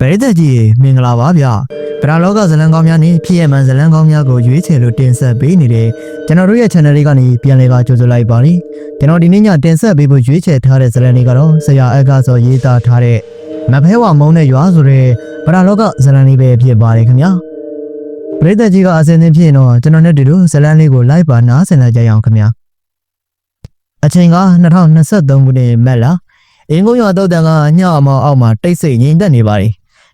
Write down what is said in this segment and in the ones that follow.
ပရိသတ်ကြီးမင်္ဂလာပါဗျပရာလောကဇလံကောင်းများနဲ့ဖြစ်ရမှန်ဇလံကောင်းများကိုရွေးချယ်လို့တင်ဆက်ပေးနေတယ်ကျွန်တော်တို့ရဲ့ channel လေးကနေပြန်လည်ပါကြိုဆိုလိုက်ပါရစေကျွန်တော်ဒီနေ့ညတင်ဆက်ပေးဖို့ရွေးချယ်ထားတဲ့ဇလံလေးကတော့ဆရာအက်ကစောရေးသားထားတဲ့မဖဲဝမုံတဲ့ရွာဆိုတဲ့ပရာလောကဇလံလေးပဲဖြစ်ပါတယ်ခင်ဗျာပရိသတ်ကြီးကအစင်းသင်းဖြစ်ရင်တော့ကျွန်တော်နဲ့တူတူဇလံလေးကိုလိုက်ပါနားဆင်လိုက်ကြရအောင်ခင်ဗျာအချိန်က2023ခုနှစ်မက်လာအင်းကုန်းရွာတုတ်တန်ကညအမောင်အောက်မှာတိတ်ဆိတ်ငြိမ်သက်နေပါတယ်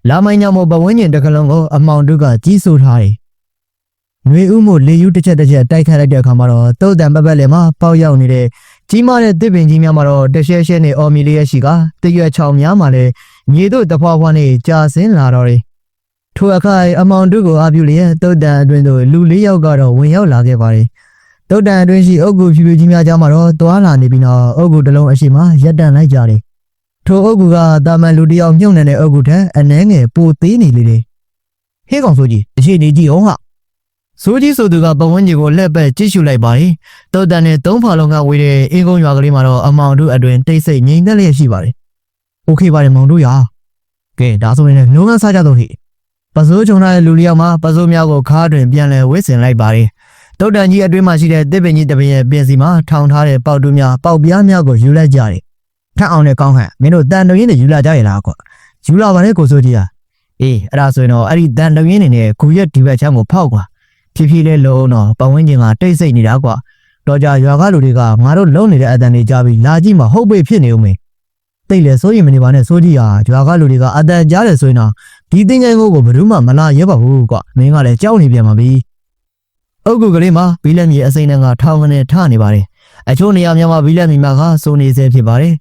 လာမိုင်းညမို့ဘဝင်းကျင်တစ်ခလုံးကိုအမောင်တို့ကကြီးစိုးထားတယ်။ຫນွေဥမို့လေယူတစ်ချက်တစ်ချက်တိုက်ခတ်လိုက်တဲ့အခါမှာတော့တုတ်တန်ပက်ပက်လေးမှာပေါက်ရောက်နေတဲ့ကြီးမားတဲ့တစ်ပင်ကြီးများမှာတော့တရှဲရှဲနဲ့အော်မီလေးရရှိကတရွက်ချောင်များမှာလည်းမြေတို့တဖွာဖွာနဲ့ကြာဆင်းလာတော့တယ်။ထိုအခါအမောင်တို့ကိုအပြုလျက်တုတ်တန်အတွင်းသို့လူလေးယောက်ကတော့ဝင်ရောက်လာခဲ့ပါတယ်။တုတ်တန်အတွင်းရှိအုတ်ကူဖြူဖြူကြီးများကြားမှာတော့သွာလာနေပြီးတော့အုတ်ကူတစ်လုံးအရှိမရက်တန်လိုက်ကြတယ်။ ထိုအုပ်ကူကတာမန်လူတယောက်မြုံနေတဲ့အုပ်ကူထက်အနှဲငယ်ပိုသေးနေလေတယ်။ဟေးကောင်ဆိုကြီးအခြေအနေကြည့်အောင်ဟာဆိုကြီးဆိုသူကပဝန်းကြီးကိုလက်ပတ်ကြည့်ရှုလိုက်ပါတယ်။တောတန်နဲ့သုံးဖာလုံးကဝေးတဲ့အင်းကုန်းရွာကလေးမှာတော့အမောင်တို့အတွင်တိတ်ဆိတ်ငြိမ်သက်လျက်ရှိပါတယ်။ "Okay ပါတယ်မောင်တို့ရာ။ကဲဒါဆိုရင်လုံငန်းစားကြတော့ဟိ။ပစိုးချုံထားတဲ့လူလျောက်မှာပစိုးမြောက်ကိုခါးတွင်ပြန်လဲဝှေ့ဆင်လိုက်ပါတယ်။တောတန်ကြီးအတွင်မှာရှိတဲ့တစ်ပင်ကြီးတစ်ပင်ရဲ့ပြင်စီမှာထောင်ထားတဲ့ပေါက်တူးများပေါက်ပြားများကိုယူလိုက်ကြတယ် ထက်အောင်နဲ့ကောင်းဟန်မင်းတို့တန်တုံရင်းနဲ့ယူလာကြရလားကွာယူလာပါနဲ့ကိုစိုးကြီးอ่ะအေးအဲ့ဒါဆိုရင်တော့အဲ့ဒီတန်တုံရင်းနေနဲ့ဂူရက်ဒီဘက်ချမ်းကိုဖောက်ကွာဖြည်းဖြည်းလေးလုံးတော့ပဝင်းကျင်ကတိတ်ဆိတ်နေတာကွာတော့ကြရွာကလူတွေကငါတို့လုံနေတဲ့အတန်တွေကြားပြီးလာကြည့်မှဟုတ်ပေဖြစ်နေဦးမေတိတ်လေစိုးရင်မနေပါနဲ့စိုးကြီးဟာရွာကလူတွေကအတန်ကြားတယ်ဆိုရင်တော့ဒီတင်ငယ်ကိုကိုဘယ်သူမှမလာရဲပါဘူးကွာမင်းကလည်းကြောက်နေပြန်ပါပြီအုတ်ကူကလေးမှာဘီလက်မြေအစိမ့်နဲ့ကထောင်ကနေထနေပါတယ်အချို့နေရာများမှာဘီလက်မြေမှာကစိုးနေစေဖြစ်ပါတယ်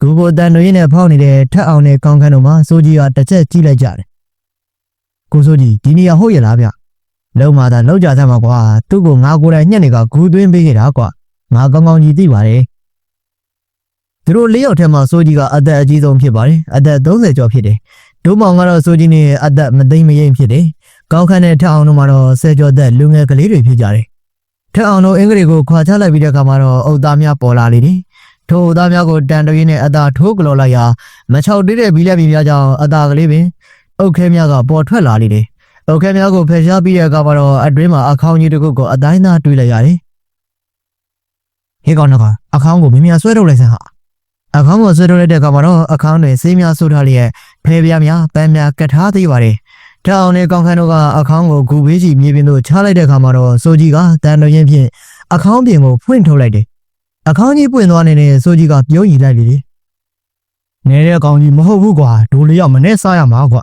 ဂူကိုတန်တွေရင်းနဲ့ဖောက်နေတဲ့ထက်အောင်နဲ့ကောင်းခန်းတို့မှာစိုးကြီးကတစ်ချက်ကြည့်လိုက်ကြတယ်။ကိုစိုးကြီးဒီနေရာဟုတ်ရလားဗျ။လုံမာတာလောက်ကြသမှာကွာသူ့ကိုငါကိုယ်တိုင်ညှက်နေကဂူသွင်းပေးခဲ့တာကွာငါကောင်းကောင်းကြီးသိပါတယ်။သူတို့လေးယောက်ထဲမှာစိုးကြီးကအသက်အကြီးဆုံးဖြစ်ပါတယ်။အသက်30ကျော်ဖြစ်တယ်။ဒုမောင်ကတော့စိုးကြီးနဲ့အသက်မသိမ့်မရင်ဖြစ်တယ်။ကောင်းခန်းနဲ့ထက်အောင်တို့မှာတော့ဆယ်ကျော်သက်လူငယ်ကလေးတွေဖြစ်ကြတယ်။ထက်အောင်တို့အင်္ဂလိပ်ကိုခွာချလိုက်ပြီးတဲ့အခါမှာတော့အုတ်သားများပေါ်လာလေတယ်။ ထိုသားများကိုတန်တရင်းနဲ့အသာထိုးကလော်လိုက်ရာမချောက်သေးတဲ့ဘီလက်မီများကြောင့်အသာကလေးပင်အုတ်ခဲများကပေါ်ထွက်လာလေတယ်။အုတ်ခဲများကိုဖယ်ရှားပြီးတဲ့အခါမှာတော့အတွင်းမှာအခေါင်းကြီးတစ်ခုကိုအတိုင်းသားတွေးလိုက်ရတယ်။ဟေးကောင်တော့အခေါင်းကိုမင်းများဆွဲထုတ်လိုက်စမ်းဟာ။အခေါင်းကိုဆွဲထုတ်လိုက်တဲ့အခါမှာတော့အခေါင်းတွင်ဆေးများဆိုးထားလျက်ဖဲပြားများပန်းများကတ်ထားသေးပါတယ်။တောင်နဲ့ကောင်းခန်းတို့ကအခေါင်းကိုဂူဘေးကြီးမြေပြင်သို့ချလိုက်တဲ့အခါမှာတော့စိုးကြီးကတန်တရင်းဖြင့်အခေါင်းပြင်ကိုဖွင့်ထုတ်လိုက်တယ် အခန်းကြီးပွင့်သွားနေတဲ့စိုးကြီးကပြုံးရည်လိုက်လေလေနေတဲ့ကောင်ကြီးမဟုတ်ဘူးကွာဒိုလေးရောက်မနဲ့စားရမှာကွာ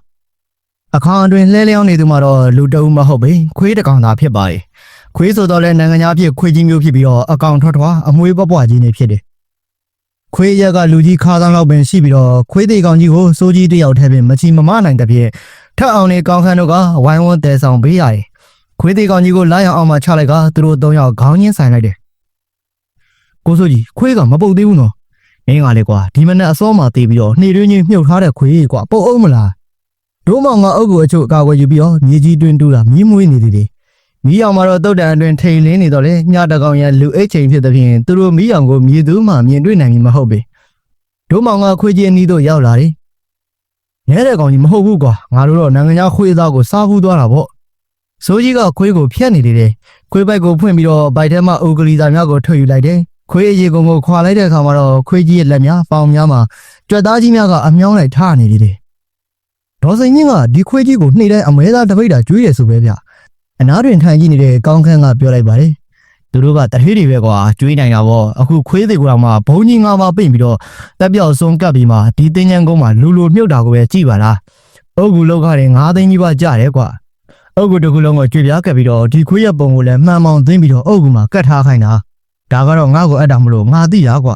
အခန်းအတွင်းလှဲလျောင်းနေသူမှတော့လူတအုပ်မဟုတ်ပဲခွေးတစ်ကောင်သာဖြစ်ပါတယ်ခွေးဆိုတော့လဲနိုင်ငံသားဖြစ်ခွေးကြီးမျိုးဖြစ်ပြီးတော့အကောင်ထွက်ထွားအမွှေးပွားပွားကြီးနေဖြစ်တယ်ခွေးရက်ကလူကြီးခါးဆောင်လောက်ပင်ရှိပြီးတော့ခွေးသေးကောင်ကြီးကိုစိုးကြီးတစ်ယောက်ထဲပင်မချီမမနိုင်တဲ့ဖြစ်ထက်အောင်နေကောင်းခန်းတို့ကဝိုင်းဝန်းတဲဆောင်ပေးရတယ်ခွေးသေးကောင်ကြီးကိုလာရောက်အောင်မှချလိုက်ကသူတို့သုံးယောက်ခေါင်းချင်းဆိုင်လိုက်တယ် ကိုစိုးကြီးခွေးကမပုတ်သေးဘူးနော်မင်းကလေကွာဒီမနဲ့အစောမှသေးပြီးတော့နှေတွင်းချင်းမြုပ်ထားတဲ့ခွေးကွာပုတ်အောင်မလားတို့မောင်ကအုပ်ကိုအချို့အကာအကွယ်ယူပြီးတော့မြေကြီးတွင်းတူးတာမြင်းမွေးနေသေးတယ်မီးအောင်မှာတော့တုတ်တန်အတွင်းထိန်လင်းနေတော့လေညတကောင်ရလူအိတ်ချိန်ဖြစ်တဲ့ဖြင့်သူတို့မီးအောင်ကိုမြေသူမှမြင်တွေ့နိုင်ပြီမဟုတ်ပေတို့မောင်ကခွေးကြီးအနီးသို့ရောက်လာတယ်နဲတဲ့ကောင်ကြီးမဟုတ်ဘူးကွာငါတို့တော့နိုင်ငံခြားခွေးသားကိုစားဖူးသွားတာပေါ့စိုးကြီးကခွေးကိုဖျက်နေတယ်ခွေးပိုက်ကိုဖွင့်ပြီးတော့ဘိုက်ထဲမှာအုတ်ကလေးသားများကိုထုတ်ယူလိုက်တယ် ခွေးအရေကုန်ကိုခွာလိုက်တဲ့အခါမှာတော့ခွေးကြီးရဲ့လက်များပေါင်များမှာကြွက်သားကြီးများကအမြောင်းလိုက်ထားနေသေးတယ်။ဒေါ်စိန်ကြီးကဒီခွေးကြီးကိုနှိမ့်တိုင်းအမဲသားတစ်ပိတ်တာကျွေးရဆိုပဲဗျ။အနားတွင်ထိုင်ကြည့်နေတဲ့ကောင်းခန့်ကပြောလိုက်ပါတယ်။သူတို့ကတထေးတွေပဲကွာကျွေးနိုင်တာပေါ့အခုခွေးတွေကိုတော့မှဘုံကြီးငါးပါးပိတ်ပြီးတော့တက်ပြောက်ဆုံးကပ်ပြီးမှဒီတင်းချမ်းကုန်းမှာလူလူမြုပ်တာကိုပဲကြည့်ပါလား။အုတ်ကူလောက်ကလည်းငါးသိန်းကြီးပါကြတယ်ကွာ။အုတ်ကူတစ်ခုလုံးကိုကြွေပြားကပ်ပြီးတော့ဒီခွေးရဲ့ပုံကိုလည်းမှန်မှန်သိမ့်ပြီးတော့အုတ်ကူမှာကတ်ထားခိုင်းတာ။ ဒါကတော့ငါ့ကိုအပ်တာမလို့ငါသိတာကွာ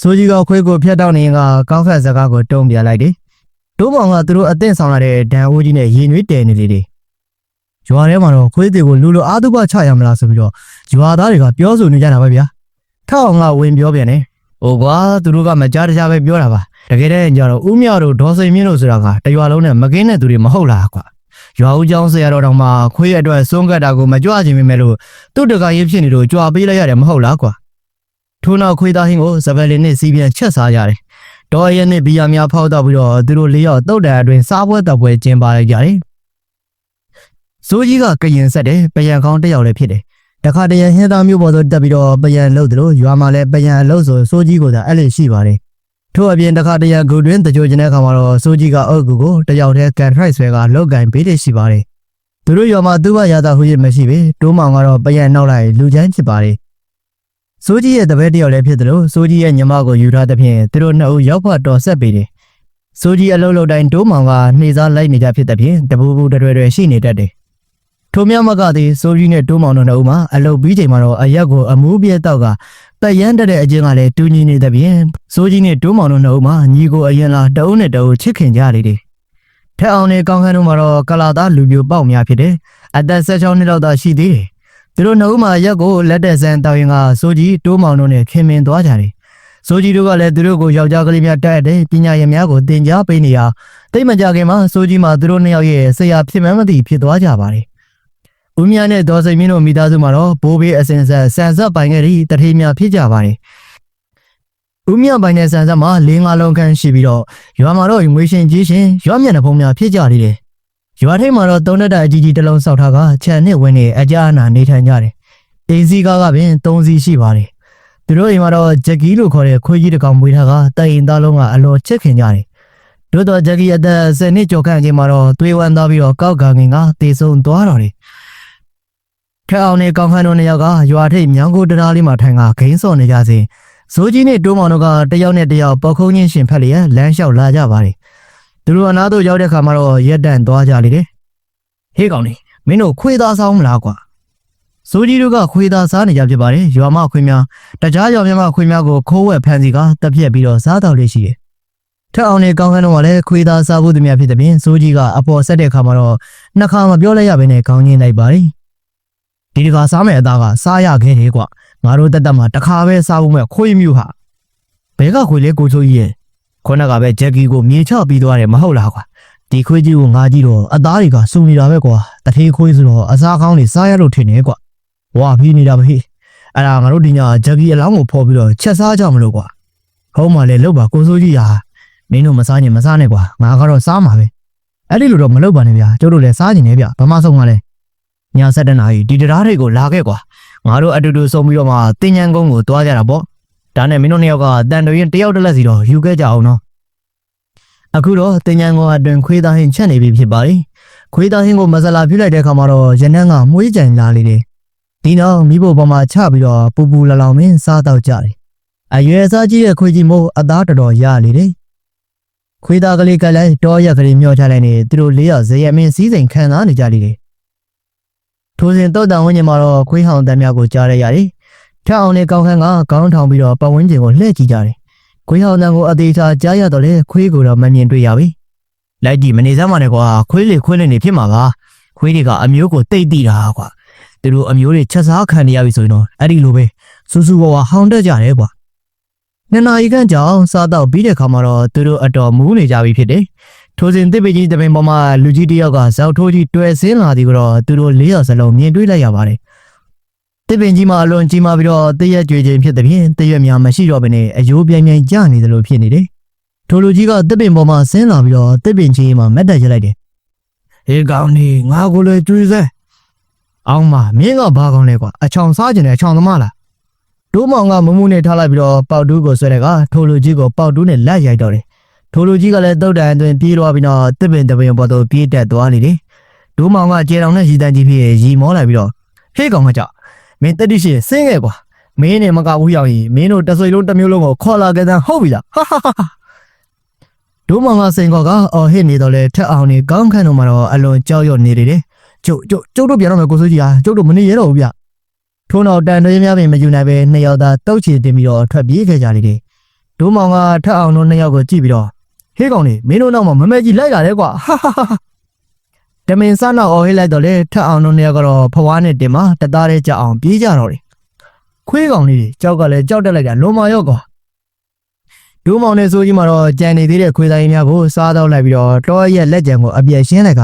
ဆိုကြီးကခွေးကိုဖျက်တော့နေရင်ကကောင်းခက်စကားကိုတုံးပြလိုက်တယ်ဒိုးမောင်ကသူတို့အသင့်ဆောင်လာတဲ့ဒန်အိုးကြီးနဲ့ရင်နွေးတဲနေလေတယ်ရွာထဲမှာတော့ခွေးတွေကိုလူလိုအားသူပချရမလားဆိုပြီးတော့ရွာသားတွေကပြောဆိုနေကြတာပဲဗျာထောက်အောင်ကဝင်ပြောပြန်တယ်ဟိုကွာသူတို့ကမကြားတကြားပဲပြောတာပါတကယ်တည်းကျတော့ဦးမြောက်တို့ဒေါ်စိန်မြင့်တို့ဆိုတာကတရွာလုံးနဲ့မကင်းတဲ့သူတွေမဟုတ်လားကွာ ရွာဦးကျောင်းဆရာတော်တောင်မှခွေးအတွက်စွန့်ကတ်တာကိုမကြွချင်မိမဲ့လို့သူ့တကာရေးဖြစ်နေလို့ကြွာပေးလိုက်ရတယ်မဟုတ်လားကွာထို့နောက်ခွေးသားဟင်းကိုစပယ်လင်နဲ့စီးပြန်ချက်စားရတယ်တော်ရဲနဲ့ဘီယာများဖောက်တော့ပြီးတော့သူတို့လေးယောက်တုတ်တန်အတွင်းစားပွဲတောက်ပွဲကျင်းပါလိုက်ကြတယ်။စိုးကြီးကကရင်ဆက်တယ်ပယံကောင်းတစ်ယောက်လည်းဖြစ်တယ်။တခါတရံဟင်းသားမျိုးပေါ်သို့တက်ပြီးတော့ပယံလှုပ်တယ်လို့ရွာမှာလည်းပယံအလှုပ်ဆိုစိုးကြီးကသာအဲ့လိုရှိပါတယ်။ ထို့အပြင်တခါတရံဂူတွင်းတကြိုကျင်တဲ့အခါမှာတော့စိုးကြီးကအုပ်ကူကိုတယောက်တည်းကန်ထရိုက်ဆွဲကလောက်ကင်ပေးတဲ့ရှိပါတယ်။သူတို့ရွာမှာသူ့ဘရတာဟူရမရှိပဲတိုးမောင်ကတော့ပယံနောက်လိုက်လူချမ်းဖြစ်ပါတယ်။စိုးကြီးရဲ့တပည့်တယောက်လည်းဖြစ်တယ်လို့စိုးကြီးရဲ့ညီမကိုယူထားတဲ့ဖြင့်သူတို့နှစ်ဦးရောက်ဖတ်တော်ဆက်ပေးတယ်။စိုးကြီးအလုံးလုံးတိုင်းတိုးမောင်ကနှိစားလိုက်နေကြဖြစ်တဲ့ဖြင့်တပူပူတရွယ်ရွယ်ရှိနေတတ်တယ်။ထိုမြမကသည်စိုးကြီးနဲ့တိုးမောင်တို့နှစ်ဦးမှာအလုတ်ပြီးချိန်မှာတော့အရက်ကိုအမူးပြဲတောက်က တက်ရမ်းတက်တဲ့အချင်းကလည်းတူညီနေတဲ့ဖြင့်စိုးကြီးနဲ့တိုးမောင်တို့နှစ်ဦးမှာညီကိုအရင်လာတအုပ်နဲ့တအုပ်ချစ်ခင်ကြလေတယ်။ထက်အောင်နဲ့ကောင်းခန်းတို့မှာတော့ကလာသားလူပြိုပေါက်များဖြစ်တယ်။အသက်16နှစ်လောက်သာရှိသေးတယ်။သူတို့နှစ်ဦးမှာရက်ကိုလက်တက်ဆန်းတောင်းရင်ကစိုးကြီးတိုးမောင်တို့နဲ့ခင်မင်သွားကြတယ်။စိုးကြီးတို့ကလည်းသူတို့ကိုယောက်ျားကလေးများတက်တဲ့ပညာရည်များကိုသင်ကြားပေးနေရတိတ်မကြခင်မှာစိုးကြီးမှာသူတို့နှစ်ယောက်ရဲ့ဆရာဖြစ်မှန်းမသိဖြစ်သွားကြပါတယ်။ ဦးမြနဲ့ဒေါ်စိန်မင်းတို့မိသားစုမှာတော့ဘိုးဘေးအစင်ဆက်ဆန်ဆက်ပိုင်ခဲ့ပြီးတထေးများဖြစ်ကြပါတယ်။ဦးမြပိုင်တဲ့ဆန်ဆက်မှာ၄၅လုံးခန့်ရှိပြီးတော့ရွာမှာတော့ငွေရှင်ကြီးရှင်ရွာမျက်နှာဖုံးများဖြစ်ကြသေးတယ်။ရွာထိပ်မှာတော့သုံးတက်တာအကြီးကြီးတစ်လုံးစောက်ထားကခြံနဲ့ဝင်းနေအကြအနာနေထိုင်ကြတယ်။အိမ်စီကားကပင်၃စီးရှိပါတယ်။သူတို့အိမ်မှာတော့ဂျက်ကီလို့ခေါ်တဲ့ခွေးကြီးတစ်ကောင်မွေးထားကတိုင်ရင်သားလုံးကအလောချစ်ခင်ကြတယ်။တို့တော့ဂျက်ကီအသက်10နှစ်ကျော်ခန့်အချိန်မှာတော့သွေးဝမ်းသွားပြီးတော့ကောက်ကငင်ကတေဆုံးသွားတော့တယ်။ ခက်အောင်နဲ့ကောင်းခန်းတို့နှစ်ယောက်ကရွာထိပ်မြောင်းကိုတရားလေးမှာထိုင်ကဂိမ်းစော်နေကြစဉ်ဇိုးကြီးနဲ့တိုးမောင်တို့ကတယောက်နဲ့တယောက်ပေါက်ခုံးချင်းရှင်ဖက်လျက်လမ်းလျှောက်လာကြပါတယ်။သူတို့အနားသို့ရောက်တဲ့ခါမှာတော့ရက်တန့်သွားကြလေတယ်။ဟေးကောင်လေးမင်းတို့ခွေးသားဆောင်မလားကွာ။ဇိုးကြီးတို့ကခွေးသားစားနေကြဖြစ်ပါတယ်။ရွာမခွေးများတကြားရွာများမခွေးများကိုခိုးဝက်ဖမ်းစီကတက်ပြက်ပြီးတော့စားတော့လေးရှိတယ်။ထက်အောင်နဲ့ကောင်းခန်းတို့ကလည်းခွေးသားစားဖို့တည်းများဖြစ်တဲ့ပြင်ဇိုးကြီးကအပေါ်ဆက်တဲ့ခါမှာတော့နှစ်ခါမပြောလိုက်ရဘဲနဲ့ခေါင်းညင်းလိုက်ပါတယ်။ ဒီတခါစားမယ့်အသားကစားရခဲ့တယ်ကွာ။ငါတို့တက်တက်မှာတစ်ခါပဲစားဖို့မဲ့ခွေးမျိုးဟာဘဲကခွေးလေးကိုချိုးကြီးရဲ့ခုနကပဲဂျက်ကီကိုမြေချပြီးသွားတယ်မဟုတ်လားကွာဒီခွေးကြီးကိုငါကြည့်တော့အသားတွေကစုံနေတာပဲကွာတထေးခွေးဆိုတော့အစားကောင်းတွေစားရလို့ထင်တယ်ကွာဝါပြီးနေတာပဲဟေးအဲ့ဒါငါတို့ဒီညဂျက်ကီအလောင်းကိုဖော်ပြီးတော့ချက်စားကြမလို့ကွာဟုတ်မှလည်းလောက်ပါကိုစိုးကြီးဟာမင်းတို့မစားရင်မစားနဲ့ကွာငါကတော့စားမှာပဲအဲ့ဒီလိုတော့မလုပ်ပါနဲ့ဗျာကျတို့လည်းစားကျင်နေဗျဘာမှဆုံးမလဲ ည7တနာရီဒီတရားတွေကိုလာခဲ့ကွာငါတို့အတူတူစုံပြီးတော့မှတင်ញံကုန်းကိုတွားကြတာပေါ့ဒါနဲ့မင်းတို့နှစ်ယောက်ကတန်တော်ရင်တယောက်တစ်လက်စီတော့ယူခဲ့ကြအောင်နော်အခုတော့တင်ញံကုန်းအတွင်ခွေးသားဟင်းချက်နေပြီဖြစ်ပါတယ်ခွေးသားဟင်းကိုမဆလာပြလိုက်တဲ့အခါမှာတော့ရနန်းကမွေးကြိုင်လာလေတယ်ဒီနောက်မိဖို့ပေါ်မှာချပြီးတော့ပူပူလလောင်မင်းစားတော့ကြတယ်အရွယ်စားကြီးရဲ့ခွေးကြီးမို့အသားတော်တော်ရလေတယ်ခွေးသားကလေးကလည်းတောရက်ကလေးမျောချလိုက်နေသူတို့လေးယောက်ဇယမင်းစည်းစိမ်ခံစားနေကြလေတယ် ထိုစဉ်တော့တန်ဝင်းကျင်မှာတော့ခွေးဟောင်တန်များကိုကြားရရတယ်။ထက်အောင်နဲ့ကောင်းခန်းကခေါင်းထောင်ပြီးတော့ပတ်ဝန်းကျင်ကိုလှည့်ကြည့်ကြတယ်။ခွေးဟောင်တန်ကိုအသေးချာကြားရတော့လေခွေးကိုတော့မမြင်တွေ့ရပြီ။လိုက်ကြည့်မနေစမ်းပါနဲ့ကွာခွေးလေခွေးလေနေဖြစ်မှာပါ။ခွေးတွေကအမျိုးကိုတိတ်တိတာကွာ။သူတို့အမျိုးတွေချက်စားခံနေရပြီဆိုရင်တော့အဲ့ဒီလိုပဲစူးစူးဝါဝါဟောင်းတက်ကြတယ်ကွာ။နှစ်နာရီခန့်ကြာအောင်စားတော့ပြီးတဲ့ခါမှာတော့သူတို့အတော်မူးနေကြပြီဖြစ်တယ်။ ထိုစဉ်တစ်ပေကြီးတပင်ပေါ်မှာလူကြီးတယောက်ကဇောက်ထိုးကြီးတွေ့ဆင်းလာသည်ကတော့သူတို့လေးယောက်စလုံးမြင်တွေ့လိုက်ရပါတယ်။တစ်ပင်ကြီးမှာအလွန်ကြီးမားပြီးတော့တရက်ကြွေခြင်းဖြစ်တဲ့ဖြင့်တရက်များမရှိတော့ဘဲနဲ့အယိုးပြိုင်ပြိုင်ကျနေတယ်လို့ဖြစ်နေတယ်။ထိုလူကြီးကတစ်ပင်ပေါ်မှာဆင်းလာပြီးတော့တစ်ပင်ကြီးမှာမက်တက်ရလိုက်တယ်။ဟေးကောင်နေငါကိုလည်းတွေးစဲ။အောင်မမင်းကဘာကောင်းလဲကွာအချောင်စားကျင်တဲ့အချောင်သမားလား။ဒိုးမောင်ကမမှုနဲ့ထားလိုက်ပြီးတော့ပေါက်တူးကိုဆွဲတဲ့ကထိုလူကြီးကိုပေါက်တူးနဲ့လက်ရိုက်တော့တယ်။ ထိုလူကြီးကလည်းတုတ်တန်အတွင်ပြေးသွားပြီးတော့တစ်ပင်တစ်ပင်ပေါ်တော့ပြေးတက်သွားနေတယ်။ဒိုးမောင်ကကျေတောင်နဲ့ရီတန်ကြီးဖြစ်ရီမောလိုက်ပြီးတော့ဟေးကောင်ကကြောက်မင်းတက်တိရှိဆင်းခဲ့ကွာမင်းနဲ့မကဘူးရောက်ရင်မင်းတို့တဆွေလုံးတစ်မျိုးလုံးကိုခေါ်လာကြတဲ့ဟုတ်ပြီလားဟာဟာဟာဒိုးမောင်ကစိန်ခေါ်ကအော်ဟစ်နေတော့လေထက်အောင်နေကောင်းခန့်တော့မှတော့အလွန်ကြောက်ရွံ့နေတယ်ကျုပ်ကျုပ်ကျုပ်တို့ပြန်တော့မယ်ကိုစိုးကြီးဟာကျုပ်တို့မနေရတော့ဘူးဗျထို့နောက်တန်တွေးများပင်မယူနိုင်ပဲနှစ်ယောက်သားတုတ်ချီတင်ပြီးတော့ထွက်ပြေးခဲ့ကြလေတယ်ဒိုးမောင်ကထက်အောင်တို့နှစ်ယောက်ကိုကြည့်ပြီးတော့ ဟေးကောင်နေမင်းတို့နောက်မှာမမဲကြီးလိုက်လာတယ်ကွာဟာဟာဟာတမင်စနောက်အော်ဟစ်လိုက်တော့လေထက်အောင်တို့နှစ်ယောက်ကတော့ဖွားနဲ့တင်မှာတသားလေးကြအောင်ပြေးကြတော့တယ်ခွေးကောင်လေးတွေကြောက်ကလည်းကြောက်တက်လိုက်တာလွန်မာရော့ကွာဒိုးမောင်နဲ့ဆိုကြီးမှာတော့ကြံနေသေးတဲ့ခွေးသားရင်းများကိုစားတော့လိုက်ပြီးတော့တောရဲ့လက်ကြံကိုအပြည့်ရှင်းလိုက်က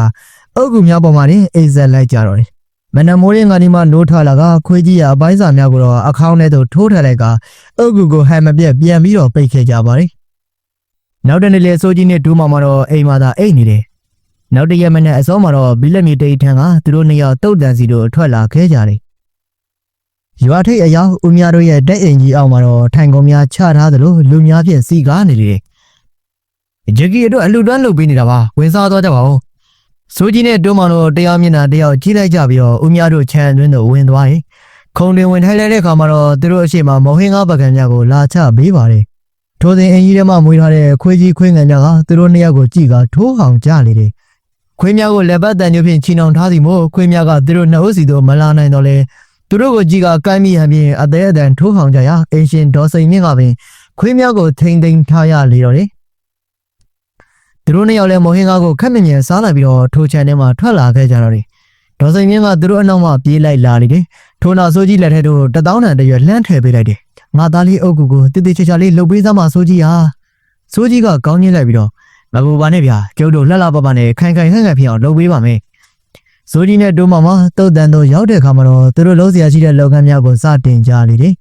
အုတ်ကူများပေါ်မှာနေအိမ်ဆက်လိုက်ကြတော့တယ်။မနမိုးရင်းကနေမှနိုးထွက်လာကခွေးကြီးရအပိုင်းစာများကိုတော့အခေါင်းထဲသို့ထိုးထည့်လိုက်ကအုတ်ကူကိုဟန်မပြက်ပြန်ပြီးတော့ပိတ်ခဲ့ကြပါတယ် နောက်တနေ့လေစိုးကြီးနဲ့ဒူးမောင်မတော့အိမ်မှာသာအိတ်နေတယ်နောက်တရက်မနေ့အစောမှာတော့ဘီလက်မီတိတ်ထန်ကသူတို့နှစ်ယောက်တုတ်တန်စီတို့ထွက်လာခဲ့ကြတယ်ရွာထိပ်အယောင်ဦးများတို့ရဲ့တက်အိမ်ကြီးအောက်မှာတော့ထိုင်ကုန်များချထားသလိုလူများဖြင့်စီကားနေလေတယ်ဂျက်ကီတို့အလူတွန်းလုပ်ပေးနေတာပါဝင်စားသွားကြပါဦးစိုးကြီးနဲ့ဒူးမောင်တို့တရားမျက်နှာတယောက်ကြီးလိုက်ကြပြီးတော့ဦးများတို့ခြံအတွင်းသို့ဝင်သွားတယ်ခုံတင်ဝင်ထိုင်လိုက်တဲ့အခါမှာတော့သူတို့အရှိမမော်ဟင်းကားပကံများကိုလာချပေးပါတယ် ထိုစဉ်အင်ကြီးထဲမှမွေးထားတဲ့ခွေးကြီးခွေးငယ်များကသူတို့နှစ်ယောက်ကိုကြည့်ကထိုးဟောင်ကြလေတယ်။ခွေးများကိုလက်ပတ်တန်ညိုဖြင့်ချီနှောင်ထားသည်မို့ခွေးများကသူတို့နှစ်ဦးစီသို့မလာနိုင်တော့လဲသူတို့ကိုကြည့်ကကိုင်းမိဟန်ဖြင့်အသေးအတန်ထိုးဟောင်ကြရာအင်ရှင်ဒေါ်စိန်မြင့်ကပင်ခွေးများကိုထိမ့်သိမ်းထားရလေတော့တယ်။သူတို့နှစ်ယောက်လည်းမော်ဟင်းကားကိုခက်မြင်မြင်စားလိုက်ပြီးတော့ထိုချန်ထဲမှာထွက်လာခဲ့ကြတော့တယ်။ဒေါ်စိန်မြင့်ကသူတို့အနောက်မှပြေးလိုက်လာလေတယ်။ထိုနောက်ဆိုးကြီးလက်ထဲသို့တပေါင်းတန်တရွက်လှမ်းထည့်ပေးလိုက်တယ်။ ငါသားလေးအုပ်ကူကိုတိတိကျကျလေးလှုပ်ပေးစမ်းပါဆိုးကြီးဟာစိုးကြီးကကောင်းညင်းလိုက်ပြီးတော့မပူပါနဲ့ဗျာကျုပ်တို့လှလှပပနဲ့ခိုင်ခိုင်ခန့်ခန့်ဖြစ်အောင်လုပ်ပေးပါမယ်စိုးကြီးနဲ့တိုးမောင်မတုတ်တန်တို့ရောက်တဲ့အခါမှာတော့သူတို့လုံးစရာရှိတဲ့လုပ်ငန်းများကိုစတင်ကြလေတယ်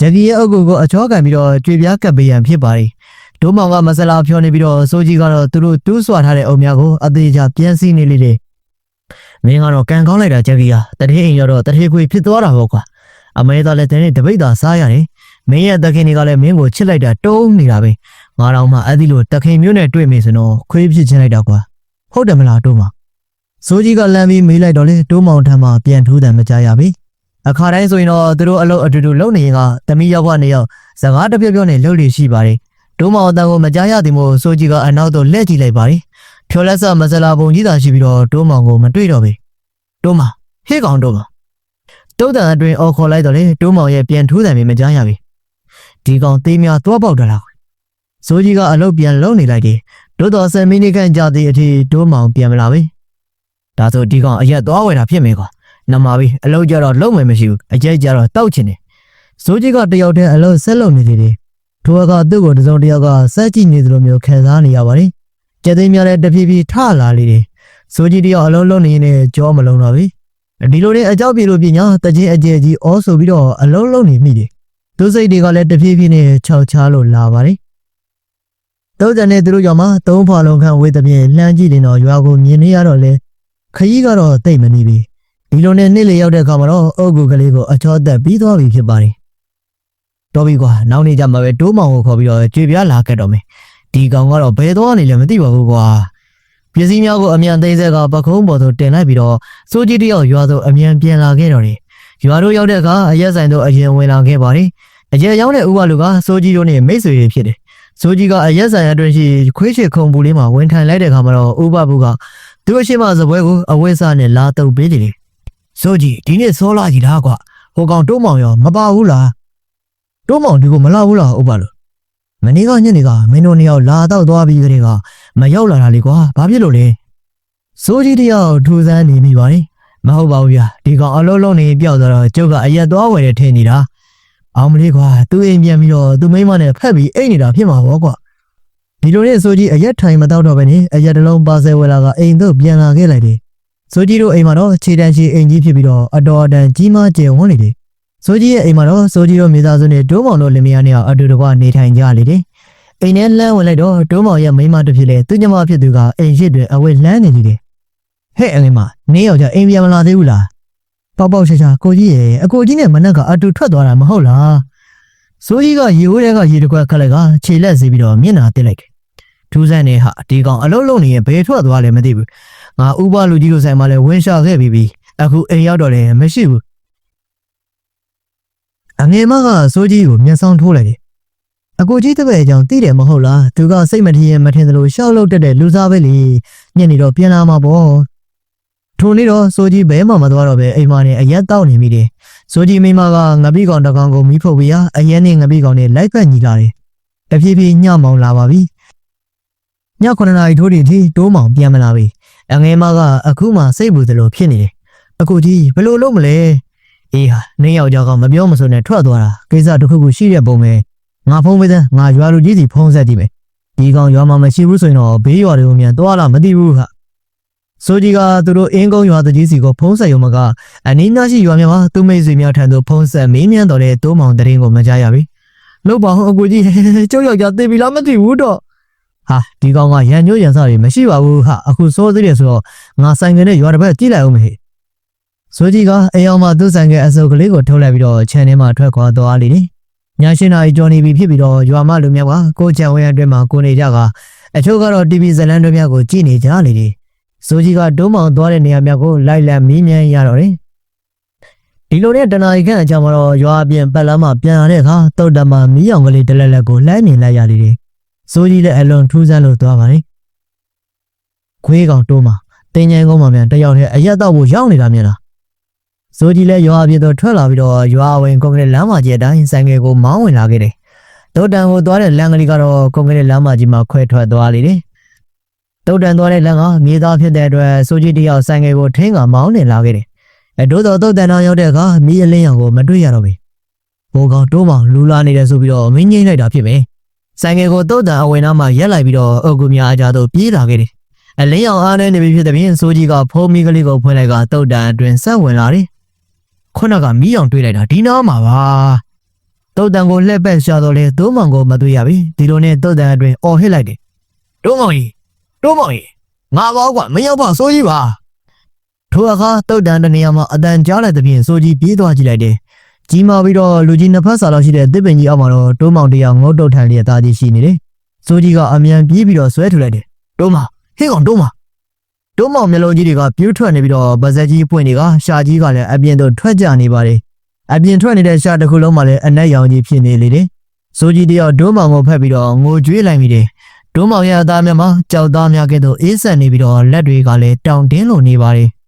ဂျက်ကီရဲ့အုပ်ကိုကိုအချောကန်ပြီးတော့ကြွေပြားကပ်ပေးရန်ဖြစ်ပါတယ်တိုးမောင်ကမဆလာဖြောနေပြီးတော့စိုးကြီးကတော့သူတို့တူးဆွထားတဲ့အုံများကိုအသေးချပြန်စီနေလေတယ်မင်းကတော့ကန်ကောင်းလိုက်တာဂျက်ကီကတတိအိမ်ရောက်တော့တတိခွေဖြစ်သွားတာပေါ့ကွာအမဲသားလည်းတဲ့တပိတ်သာစားရတယ် မင်းရဲ့တခင်တွေကလည်းမင်းကိုချစ်လိုက်တာတုံးနေတာပဲငါတော့မှအဲ့ဒီလိုတခင်မျိုးနဲ့တွေ့မိစတော့ခွေးဖြစ်ချင်းလိုက်တော့ကွာဟုတ်တယ်မလားတိုးမောင်စိုးကြီးကလမ်းပြီးမေးလိုက်တော့လေတိုးမောင်ထံမှာပြန်ထူးတယ်မကြရပြီအခါတိုင်းဆိုရင်တော့သူတို့အလုပ်အတူတူလုပ်နေရင်ကသမီးယောက်ကနေရောက်စကားတစ်ပြောပြောနဲ့လှုပ်လို့ရှိပါတယ်တိုးမောင်အတန်ကိုမကြရသည်မို့စိုးကြီးကအနောက်သို့လှည့်ကြည့်လိုက်ပါတယ်ဖြောလက်ဆမစလာပုံကြီးသာရှိပြီးတော့တိုးမောင်ကိုမတွေ့တော့ဘူးတိုးမောင်ဟေ့ကောင်တိုးမောင်တုတ်တန်အတွင်းအော်ခေါ်လိုက်တော့လေတိုးမောင်ရဲ့ပြန်ထူးတယ်မကြရပြီ ဒီကောင်သေးများသွားပေါက်တော့လားဇိုးကြီးကအလုတ်ပြန်လုံနေလိုက်တယ်။တို့တော်10မိနစ်ခန့်ကြာသည့်အထိတိုးမောင်ပြန်မလာဘူး။ဒါဆိုဒီကောင်အရက်သွားဝယ်တာဖြစ်မယ်ကွာ။နမပြီအလုတ်ကြတော့လုံမယ်မရှိဘူး။အကျက်ကြတော့တောက်ချင်တယ်။ဇိုးကြီးကတယောက်တည်းအလုတ်ဆက်လုံနေသေးတယ်။ထိုအခါသူ့ကိုတစုံတစ်ယောက်ကစက်ကြည့်နေသလိုမျိုးခံစားနေရပါတယ်။ကျက်သိမ်းများလည်းတဖြည်းဖြည်းထလာလေတယ်။ဇိုးကြီးတယောက်အလုတ်လုံနေရင်လည်းကြောမလုံတော့ဘူး။ဒီလိုနဲ့အကြောက်ပြေလို့ပညာတချင်းအကျဲကြီးအောဆိုပြီးတော့အလုံးလုံးနေမိတယ်။ သူစိတ်တွေကလည်းတဖြည်းဖြည်းနဲ့ခြောက်ချားလို့လာပါတယ်။တောကြတဲ့သူတို့ကြောင့်မှသုံးဖွာလုံးခန့်ဝေးတဲ့ပြင်လှမ်းကြည့်နေတော့ရွာကိုမြင်နေရတော့လေခရီးကတော့တိတ်မနေပြီ။ဒီလိုနဲ့နေ့လေရောက်တဲ့အခါမှာတော့အုတ်ကူကလေးကိုအချောသက်ပြီးသွားပြီဖြစ်ပါတယ်။တော်ပြီကွာနောက်နေ့ကျမှပဲတိုးမောင်ကိုခေါ်ပြီးတော့ကြွေပြားလာခဲ့တော့မယ်။ဒီကောင်ကတော့ဘယ်သွားနေလဲမသိပါဘူးကွာ။ပစ္စည်းများကိုအမြန်သိမ်းဆက်ကပခုံးပေါ်သို့တင်လိုက်ပြီးတော့စိုးကြီးတယောက်ရွာသို့အမြန်ပြန်လာခဲ့တော့တယ်။ ရွာတို့ရောက်တဲ့အခါအရက်ဆိုင်သို့အရင်ဝင်လာခဲ့ပါတယ်။အရက်ရောက်တဲ့ဥပလူကစိုးကြီးတို့နဲ့မိတ်ဆွေတွေဖြစ်တယ်။စိုးကြီးကအရက်ဆိုင်အတွင်းရှိခွေးချစ်ခုံပူလေးမှာဝင်ထိုင်လိုက်တဲ့အခါမှာတော့ဥပဘူးကသူ့အရှိမစပွဲကိုအဝိစားနဲ့လာတုပ်ပေးတယ်။စိုးကြီးဒီနေ့စောလာကြီးလားကွာ။ဟိုကောင်တိုးမောင်ရောမပါဘူးလား။တိုးမောင်ဒီကိုမလာဘူးလားဥပလူ။မနေ့ကညနေကမင်းတို့နှစ်ယောက်လာတော့သွားပြီးကလေးကမရောက်လာတာလေကွာ။ဘာဖြစ်လို့လဲ။စိုးကြီးတယောက်ထူဆန်းနေမိပါလေ။ မဟုတ်ပါဘူးဗျာ။ဒီကောင်အလုံးလုံးနေပျောက်သွားတော့ကျုပ်ကအရက်သွားဝယ်တယ်ထင်နေတာ။အောင်မလေးကွာသူအိမ်ပြန်ပြီးတော့သူမိမနဲ့ဖက်ပြီးအိတ်နေတာဖြစ်မှာပေါ့ကွာ။ဒီလိုနဲ့စိုးကြီးအရက်ထိုင်မတော့တော့ပဲနေအရက်တစ်လုံးပါဆယ်ဝယ်လာကအိမ်သို့ပြန်လာခဲ့လိုက်တယ်။စိုးကြီးတို့အိမ်မှာတော့ခြေတန်းရှိအိမ်ကြီးဖြစ်ပြီးတော့အတော်အတန်ကြီးမားကျယ်ဝန်းနေတယ်။စိုးကြီးရဲ့အိမ်မှာတော့စိုးကြီးတို့မိသားစုနဲ့ဒိုးမောင်တို့လင်မယားနဲ့အတူတကွနေထိုင်ကြလေတယ်။အိမ်ထဲလမ်းဝင်လိုက်တော့ဒိုးမောင်ရဲ့မိန်းမတစ်ဖြစ်လေသူညမဖြစ်သူကအိမ်ရှိတွင်အဝတ်လန်းနေနေတယ်။ ဟဲ့အငယ်မနေရောက်ကြအိမ်ပြန်မလာသေးဘူးလား။ပေါက်ပေါက်ရှာရှာကိုကြီးရဲ့အကိုကြီးနဲ့မနက်ကအတူထွက်သွားတာမဟုတ်လား။စိုးကြီးကရေဝဲတဲ့ကရေတစ်ခွက်ခက်လိုက်ကခြေလက်စီးပြီးတော့မျက်နှာတက်လိုက်တယ်။ထူးဆန်းနေဟာဒီကောင်အလုံးလုံးနေရင်ဘယ်ထွက်သွားလဲမသိဘူး။ငါဥပလူကြီးတို့ဆိုင်မှာလဲဝင်းရှာခဲ့ပြီးပြီ။အခုအိမ်ရောက်တော့လည်းမရှိဘူး။အငယ်မကစိုးကြီးကိုမျက်စောင်းထိုးလိုက်တယ်။အကိုကြီးတပည့်အကြောင်းသိတယ်မဟုတ်လား။သူကစိတ်မထီးရင်မထင်သလိုရှောက်လို့တက်တဲ့လူစားပဲလေ။ညနေတော့ပြန်လာမှာပေါ့။ ထိုနေ့တော့စိုးကြီးဘဲမှမသွားတော့ပဲအိမ်မနဲ့အရက်တောက်နေမိတယ်။စိုးကြီးမိမကငပိကောင်တစ်ကောင်ကိုမိဖုတ်ပြီးရအရက်နဲ့ငပိကောင်နဲ့လိုက်ဖက်ညီလာတယ်။တဖြည်းဖြည်းညမောင်လာပါပြီ။ည9နာရီထိုးတီထိတိုးမောင်ပြန်မလာပြီ။အငယ်မကအခုမှစိတ်ပူသလိုဖြစ်နေတယ်။အကိုကြီးဘယ်လိုလုပ်မလဲ။အေးဟာနင်းယောက်ျားကမပြောမစွနဲ့ထွက်သွားတာကိစ္စတစ်ခုခုရှိတဲ့ပုံပဲငါဖုံးပေးတဲ့ငါရွာလူကြီးစီဖုံးဆက်ကြည့်မယ်ဒီကောင်ရွာမှာမရှိဘူးဆိုရင်တော့ဘေးရွာတွေကိုမြန်သွားလာမသိဘူးဟာ ဆိုကြီးကသူတို့အင်းကုန်းရွာတကြီးစီကိုဖုံးဆက်ရုံမကအနည်းနာရှိရွာများမှာသူမိတ်ဆွေများထံသို့ဖုံးဆက်မင်းမြန်တော်တဲ့တိုးမောင်တရင်ကိုမကြားရပြီလို့ပါဟုတ်အကိုကြီးကျုပ်ယောက်ျားသိပြီလားမသိဘူးတော့ဟာဒီကောင်ကရန်ညို့ရန်စားတွေမရှိပါဘူးဟာအခုစိုးသေးတယ်ဆိုတော့ငါဆိုင်ငယ်နဲ့ရွာတစ်ပတ်ကြည့်လိုက်အောင်မေဆိုကြီးကအိမ်အောင်မှာသူ့ဆိုင်ငယ်အစုပ်ကလေးကိုထုတ်လိုက်ပြီးတော့ခြံထဲမှာထွက်ခွာသွားလိမ့်တယ်ညာရှင်းနာကြီးကျော်နေပြီဖြစ်ပြီးတော့ရွာမလူမျိုးကကိုချံဝဲအတွင်းမှာကိုနေကြကအချို့ကတော့ TV ဇလန်တွေများကိုကြည့်နေကြလေတယ် ဆိုကြီးကဒုံးမောင်သွားတဲ့နေရာများကိုလိုက်လံမီးမြန်းရတော့တယ်ဒီလိုနဲ့တနာရီခန့်အကြာမှာတော့ရွာအပြင်ပတ်လမ်းမှာပြန်လာတဲ့အခါတုတ်တမမီးအောင်ကလေးတလက်လက်ကိုလှမ်းမြင်လိုက်ရလေတယ်စိုးကြီးလည်းအလွန်ထူးဆန်းလို့သွားပါလေခွေးကောင်တိုးမှာတင်းငယ်ကုန်းမှာမြန်တယောက်တည်းအရက်တော့ဖို့ရောက်နေတာမြင်လားစိုးကြီးလည်းရွာအပြင်တော့ထွက်လာပြီးတော့ရွာဝင်ကွန်ကရစ်လမ်းမကြီးအတိုင်းဆိုင်ကယ်ကိုမောင်းဝင်လာခဲ့တယ်တုတ်တန်ကိုသွားတဲ့လမ်းကလေးကတော့ကွန်ကရစ်လမ်းမကြီးမှာခွဲထွက်သွားလေတယ် တုတ်တန်သွားတဲ့လမ်းကမြေသားဖြစ်တဲ့အတွက်စိုးကြီးတယောက်ဆိုင်ကယ်ကိုထင်းကမောင်းနေလာခဲ့တယ်အဲတို့တော့တုတ်တန်တော်ရောက်တဲ့အခါမီးအလင်းရောင်ကိုမတွေ့ရတော့ဘူးဘိုးကောင်တိုးမောင်လူလာနေတယ်ဆိုပြီးတော့မင်းငိမ့်လိုက်တာဖြစ်ပဲဆိုင်ငယ်ကိုတုတ်တန်အဝင်နားမှာရက်လိုက်ပြီးတော့အုတ်ကူများအကြသို့ပြေးလာခဲ့တယ်။အလင်းရောင်အားနဲ့နေပြီဖြစ်တဲ့ပြင်စိုးကြီးကဖုံးမီကလေးကိုဖွင့်လိုက်ကတုတ်တန်အတွင်ဆက်ဝင်လာတယ်။ခုနကမီးအောင်တွေးလိုက်တာဒီနားမှာပါ။တုတ်တန်ကိုလှည့်ပက်ရှာတော့လေဒိုးမောင်ကိုမတွေ့ရပြီ။ဒီလိုနဲ့တုတ်တန်အတွင်အော်ဟစ်လိုက်တယ်။ဒိုးမောင်ကြီး ဒိုးမောင်ကြီးငါပေါ့ကွာမရောက်ပါစိုးကြီးပါ။ထိုအခါတုတ်တန်တနေရာမှာအတန်ကြားလိုက်တဲ့ပြင်စိုးကြီးပြေးသွားကြည့်လိုက်တယ်။ကြီးမာပြီးတော့လူကြီးနှစ်ဖက်စာလောက်ရှိတဲ့တစ်ပင်ကြီးအောက်မှာတော့တိုးမောင်တရားငုတ်တုတ်ထန်လျက်သားကြီးရှိနေတယ်။စိုးကြီးကအမြန်ပြေးပြီးတော့ဆွဲထူလိုက်တယ်။တိုးမောင်ဟေးကောင်တိုးမောင်တိုးမောင်မျိုးလုံးကြီးတွေကပြူးထွက်နေပြီးတော့ပါဇက်ကြီးပွင့်တွေကရှာကြီးကလည်းအပြင်သို့ထွက်ကြနေပါတယ်။အပြင်ထွက်နေတဲ့ရှာတစ်ခုလုံးမှာလည်းအနက်ရောင်ကြီးဖြစ်နေလေတယ်။စိုးကြီးတယောက်တိုးမောင်ကိုဖက်ပြီးတော့ငိုကြွေးလိုက်မိတယ်။ တိုးမောင်ရဲ့အသားများမှာကြောက်သားများကဲ့သို့အေးဆက်နေပြီးတော့လက်တွေကလည်းတောင်တင်းလိုနေပါတယ်။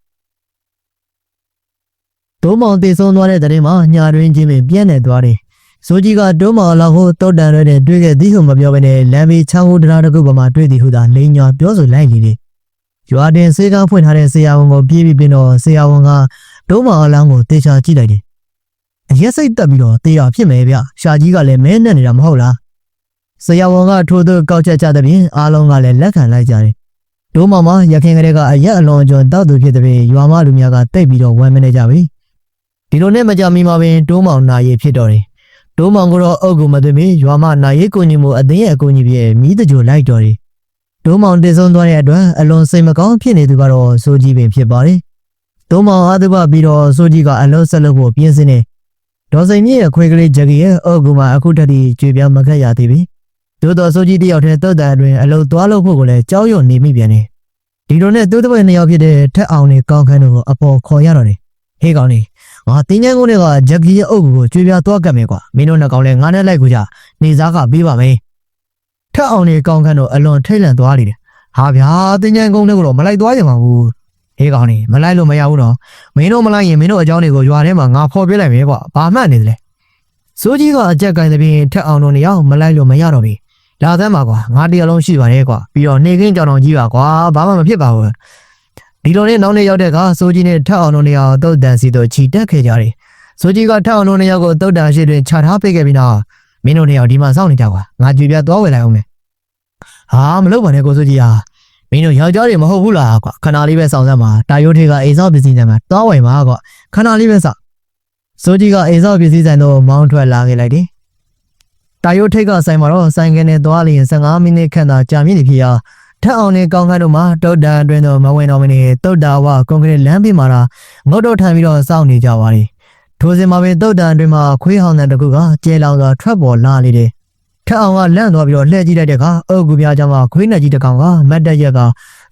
တိုးမောင်တည်ဆုံးသွားတဲ့တဲ့ရင်မှာညာတွင်ချင်းပင်ပြန့်နေသွားတယ်။စိုးကြီးကတိုးမောင်လောက်ဟိုတုတ်တန်ရဲတဲ့တွေ့ခဲ့သည်ဟုမပြောဘဲနဲ့လမ်းဘေးချောင်းဟိုတရားတစ်ခုပေါ်မှာတွေ့သည်ဟုသာလိန်ညာပြောဆိုလိုက်လေတယ်။ရွာတင်စေးကားဖွင့်ထားတဲ့ဆရာဝန်ကိုပြေးပြီးပြင်တော့ဆရာဝန်ကတိုးမောင်အလောင်းကိုတေချာကြည့်လိုက်တယ်။အရက်စိတ်တက်ပြီးတော့တေရဖြစ်မယ်ဗျ။ရှာကြီးကလည်းမဲနဲ့နေတာမဟုတ်လား။ ဆရာဝန်ကထိုးသွကောက်ချက်ကြတဲ့ပြင်အားလုံးကလည်းလက်ခံလိုက်ကြတယ်။တိုးမောင်မရခင်ကလေးကအရက်အလွန်ကျွံတောက်သူဖြစ်တဲ့ပြင်ရွာမလူများကတိတ်ပြီးတော့ဝမ်းမနေကြပြီ။ဒီလိုနဲ့မကြမီမှာပင်တိုးမောင်နာရီဖြစ်တော်တယ်။တိုးမောင်ကတော့အုပ်ကူမသွေးမီရွာမနာရီကိုညီမှုအသိရဲ့အကူညီပြည့်မိတကြိုလိုက်တော်တယ်။တိုးမောင်တည်ဆုံးသွားတဲ့အတွက်အလွန်စိတ်မကောင်းဖြစ်နေသူကတော့စိုးကြီးပင်ဖြစ်ပါတယ်။တိုးမောင်အားသဘပြီးတော့စိုးကြီးကအလုံးဆက်လို့ဖို့ပြင်းစင်းနေဒေါ်စိန်မြင့်ရဲ့ခွေးကလေးဂျက်ကီရဲ့အုပ်ကူမှာအခုတည်းကကြွေပြောင်းမခက်ရသေးပြီ။ သို့တော်စိုးကြီးတယောက်တည်းတောက်တန်အတွင်အလုတ်သွားလို့ဖို့ကိုလည်းကြောက်ရွံ့နေမိပြန်တယ်ဒီလိုနဲ့သူ့တပည့်နှစ်ယောက်ဖြစ်တဲ့ထက်အောင်နဲ့ကောင်းခန်းတို့ကိုအပေါ်ခေါ်ရတော့တယ်ဟေးကောင်လေးငါတင်းကျန်းကုန်းတွေကဂျက်ကီရဲ့အုပ်ကိုကြွေးပြသွားကတ်မယ်ကွာမင်းတို့နှစ်ကောင်လည်းငါနဲ့လိုက်ကိုကြနေစားကပေးပါမယ်ထက်အောင်နဲ့ကောင်းခန်းတို့အလွန်ထိတ်လန့်သွားလိမ့်တယ်ဟာဗျာတင်းကျန်းကုန်းတွေကိုတော့မလိုက်သွားရင်မဟုတ်ဟေးကောင်လေးမလိုက်လို့မရဘူးတော့မင်းတို့မလိုက်ရင်မင်းတို့အကြောင်းတွေကိုရွာထဲမှာငါဖော်ပြလိုက်မယ်ကွာဘာမှန်နေတယ်လေစိုးကြီးကအကြက်ကိုင်းတဲ့ပြင်ထက်အောင်တို့နေအောင်မလိုက်လို့မရတော့ဘူး လာသမ်းပါကွာငါတရားလုံးရှိပါတယ်ကွာပြီးတော့နေခင်းကြောင်တော်ကြီးပါကွာဘာမှမဖြစ်ပါဘူးဒီလိုနဲ့နောက်နေ့ရောက်တဲ့အခါစိုးကြီးနဲ့ထက်အောင်တို့နေရာတုတ်တန်စီတို့ခြိတက်ခဲ့ကြတယ်။စိုးကြီးကထက်အောင်တို့နေရာကိုတုတ်တန်ရှိတွင်ခြာထားပေးခဲ့ပြီးနောက်မင်းတို့နေရာဒီမှာစောင့်နေကြကွာငါကြွေပြသွားဝယ်လိုက်အောင်မယ်။ဟာမလုပ်ပါနဲ့ကိုစိုးကြီးဟာမင်းတို့ယောက်ျားတွေမဟုတ်ဘူးလားကွာခဏလေးပဲစောင့်စမ်းပါတာယိုထေကအိမ်ဆောက်ပစ္စည်းဆိုင်မှာသွားဝယ်ပါကွာခဏလေးပဲစောင့်စိုးကြီးကအိမ်ဆောက်ပစ္စည်းဆိုင်တို့မောင်းထွက်လာခဲ့လိုက်တယ်။ တာယိုထိတ်ကဆိုင်မှာတော့ဆိုင်ကနေသွားလျင်15မိနစ်ခန့်သာကြာမြင့်နေဖြစ်ရာထက်အောင်နဲ့ကောင်းခန့်တို့မှာတုတ်တန်အတွင်းတော့မဝင်တော့မနေတုတ်တာဝကွန်ကရစ်လမ်းဘေးမှာလာငုတ်တော့ထမ်းပြီးတော့စောင့်နေကြပါလေထိုစဉ်မှာပင်တုတ်တန်အတွင်းမှာခွေးဟောင်းတဲ့တကူကကျဲလောင်စွာထွက်ပေါ်လာလေတယ်ထက်အောင်ကလန့်သွားပြီးတော့လှည့်ကြည့်လိုက်တဲ့အခါအုပ်ကူပြားကြောင့်ခွေးနဲ့ကြီးတစ်ကောင်ကမတ်တက်ရက်က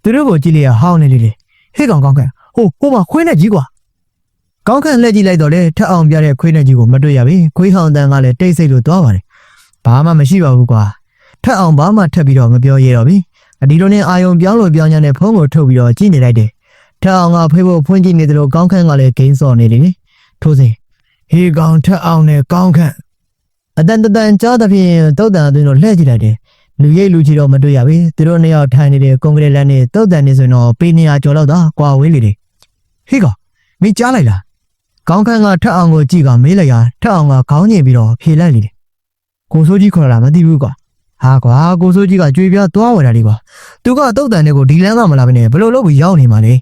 သူတို့ကိုကြည့်လျက်ဟောင်းနေလေလေဟေ့ကောင်ကောင်းခန့်ဟိုဟိုမှာခွေးနဲ့ကြီးကွာကောင်းခန့်လှည့်ကြည့်လိုက်တော့လေထက်အောင်ပြတဲ့ခွေးနဲ့ကြီးကိုမတွေ့ရပြီခွေးဟောင်းတန်ကလည်းတိတ်ဆိတ်လို့သွားပါတယ် ဘာမှမရှိပါဘူးကွာထက်အောင်ဘာမှထပ်ပြီးတော့မပြောရတော့ဘူးအဒီလိုနဲ့အာယုံပြောင်းလို့ပြောင်းညာနဲ့ဖုန်းကိုထုတ်ပြီးတော့ကြည့်နေလိုက်တယ်။ထက်အောင်ကဖေးဖို့ဖွင့်ကြည့်နေတယ်လို့ကောင်းခန့်ကလည်းဂိမ်းစော်နေတယ်။ထိုးစဉ်ဟေးကောင်ထက်အောင်နဲ့ကောင်းခန့်အတန်တန်ကြားသဖြင့်တုတ်တန်အတွင်းတော့လှည့်ကြည့်လိုက်တယ်။လူရိပ်လူကြီးတော့မတွေ့ရဘူး။သူတို့နှစ်ယောက်ထိုင်နေတဲ့ကွန်ကရစ်လမ်းနဲ့တုတ်တန်နေဆိုရင်တော့ပေနေရကျော်လောက်သာကွာဝေးလေတယ်။ဟေးကောင်မင်းကြားလိုက်လား။ကောင်းခန့်ကထက်အောင်ကိုကြည့်ကမေးလိုက်ရထက်အောင်ကခေါင်းညင်ပြီးတော့ဖြေလိုက်လေတယ်။ ကိုစိုးကြီးခေါ်လာမသိဘူးကွာ။ဟာကွာကိုစိုးကြီးကကြွေပြားသွားဝယ်တာလေးကွာသူကတုတ်တန်တွေကိုဒီလမ်းကမလာဘဲနဲ့ဘယ်လိုလုပ်ပြီးရောက်နေမှာလဲ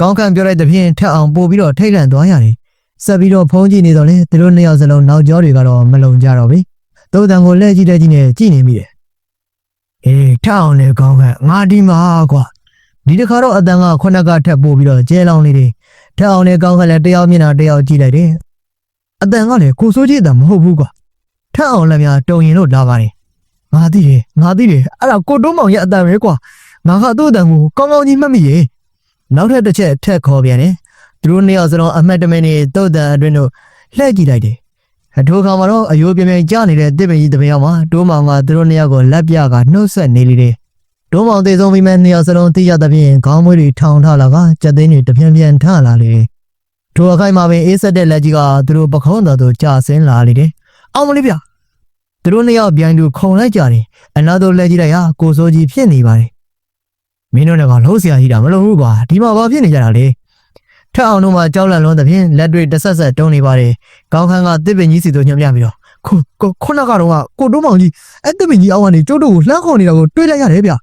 ကောင်းခန့်ပြောလိုက်တဲ့ဖြင့်ထက်အောင်ပို့ပြီးတော့ထိတ်လန့်သွားရတယ်ဆက်ပြီးတော့ဖုံးကြည့်နေတော့လေသူတို့နှစ်ယောက်စလုံးနောက်ကျောတွေကတော့မလုံကြတော့ဘူးတုတ်တန်ကိုလှည့်ကြည့်တဲ့ကြီးနဲ့ကြည့်နေမိတယ်ဟအေးထအောင်လေကောင်းခန့်ငါဒီမှာကွာဒီတစ်ခါတော့အတန်ကခုနကထက်ပို့ပြီးတော့ကျဲလောင်နေတယ်ထအောင်လေကောင်းခန့်လည်းတယောက်မျက်နှာတယောက်ကြည့်လိုက်တယ်အတန်ကလည်းကိုစိုးကြီးအတန်မဟုတ်ဘူးကွာ ထအောင်လည်းများတုံရင်လို့လာပါတယ်ငါသိတယ်ငါသိတယ်အဲ့ဒါကိုတုံးမောင်ရဲ့အတန်ပဲကွာငါကသူ့အတန်ကိုကောင်းကောင်းကြီးမှတ်မိရေနောက်ထပ်တစ်ချက်ထက်ခေါ်ပြန်တယ်သူတို့နှစ်ယောက်စလုံးအမတ်တမဲနဲ့တုတ်တန်အတွင်းတို့လှည့်ကြည့်လိုက်တယ်အထိုခါမှာတော့အယိုးပြင်းပြင်းကြနေတဲ့တစ်ပင်ကြီးတစ်ပင်ရောက်မှာတိုးမောင်ကသူတို့နှစ်ယောက်ကိုလက်ပြကနှုတ်ဆက်နေလေတယ်။တိုးမောင်သေးဆုံးပြီးမဲ့နှစ်ယောက်စလုံးသိရသဖြင့်ခေါင်းမွေးတွေထောင်ထလာကကြက်သိန်းတွေတပြင်းပြင်းထလာလေတယ်။ထိုအခိုက်မှာပင်အေးဆက်တဲ့လက်ကြီးကသူတို့ပခုံးတော်သို့ကျဆင်းလာလေတယ်။အောင်မလေးဗျ။ သူတို့နှစ်ယောက်ပြိုင်သူခုံလိုက်ကြတယ်အနာတို့လဲကြည့်လိုက်ဟာကိုစိုးကြီးဖြစ်နေပါတယ်မင်းတို့ကလှုပ်ဆရာကြီးတာမလုပ်ဘူးကွာဒီမှာဘာဖြစ်နေကြတာလဲထက်အောင်တို့မှာကြောက်လန့်လွန်းသဖြင့်လက်တွေတဆက်ဆက်တုံနေပါတယ်ကောင်းခန်းကတစ်ပင်ကြီးစီတို့ညွှန်ပြပြီးတော့ခုခုနကတော့ကိုတိုးမောင်ကြီးအဲ့တစ်ပင်ကြီးအောက်ကနေကျုပ်တို့ကိုလှမ်းခေါ်နေတာကိုတွေ့လိုက်ရတယ်ဗျာ